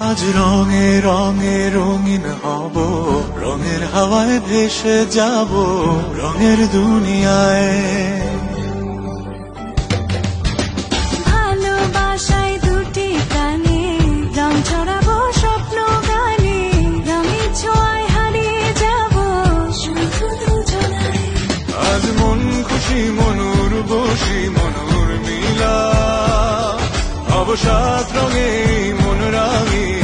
আজ রঙে রঙে রঙিন হব রঙের হাওয়ায় ভেসে যাব রঙের দুনিয়ায়। ভালোবাসায় দুটি প্রাণে রং ছড়াবো স্বপ্ন গানে রঙের ছোঁয়ায় হারিয়ে যাব শুধু দুজনায়। আজ মন খুশি মনুর বসি মনুর মিলা অবসাদ রঙে মন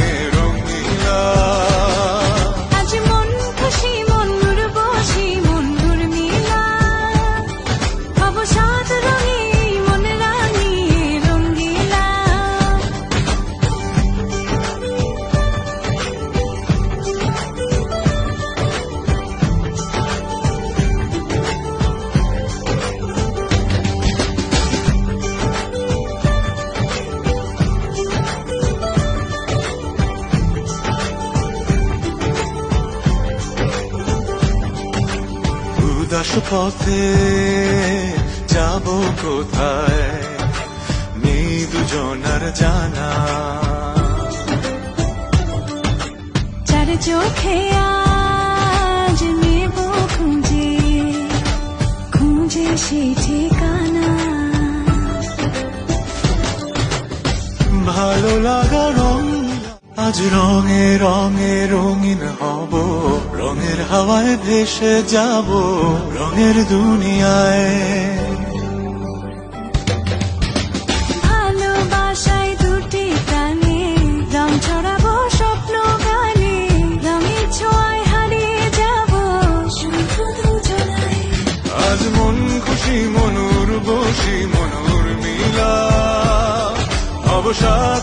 উদাস পথে যাব কোথায়? নেই দুজনার জানা। চার চোখে আজ নেব খুঁজে খুঁজে সে ঠিকানা। ভালো লাগা রং আজ রঙে রঙে রঙিন হব রঙের হাওয়ায় ভেসে যাব রঙের দুনিয়ায়। ভালোবাসায় দুটি প্রাণে রং ছড়াবো স্বপ্ন গানে রঙের ছোঁয়ায় হারিয়ে যাব শুধু দুজনায় আজ মন খুশি মনুর বসি মনুর মিলা অবসাদ